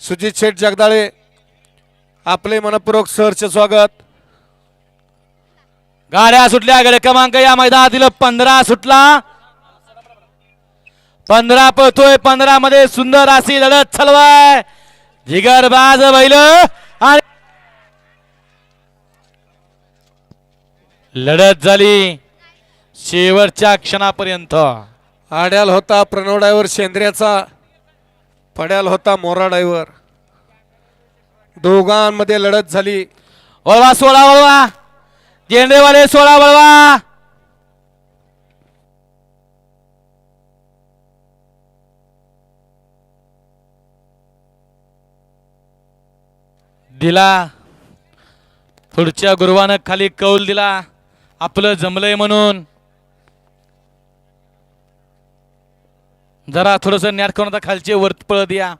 सुजित शेठ जगदाळे आपले मनपूर्वक सहर्ष स्वागत. गाड्या सुटल्या गडे क्रमांक या मैदानातील पंधरा सुटला. पंधरा पळतोय पंधरा मध्ये सुंदर अशी लढत चलवाय. जिगरबाज बैल आणि लढत झाली शेवटच्या क्षणापर्यंत. आड्याल होता प्रणव शेंद्र्याचा पड्याल होता मोरा डायव्हर दोघांमध्ये लढत झाली. वळवा सोळा वळवा. झेंडेवाले सोळा वळवा. दिला. पुढच्या गुरुवानं खाली कौल दिला. आपलं जमलंय म्हणून. जरा थोडंसं न्याट करून आता खालचे वरत पळ द्या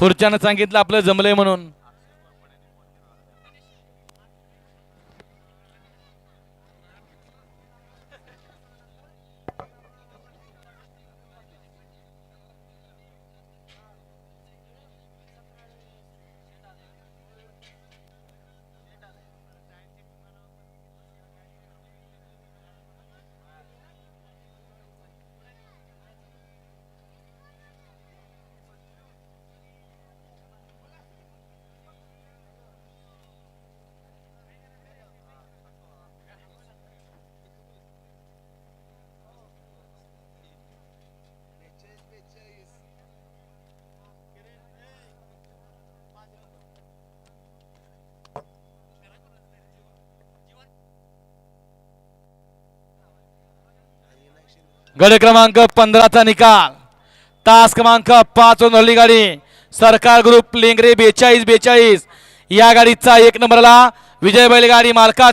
पुढच्यानं सांगितलं आपलं जमलंय म्हणून. गड क्रमांक पंधराचा निकाल. तास क्रमांक पाच नोंदली गाडी. सरकार ग्रुप लेंगरे बेचाळीस बेचाळीस. या गाडीचा एक नंबरला विजय बैलगाडी मालकाचं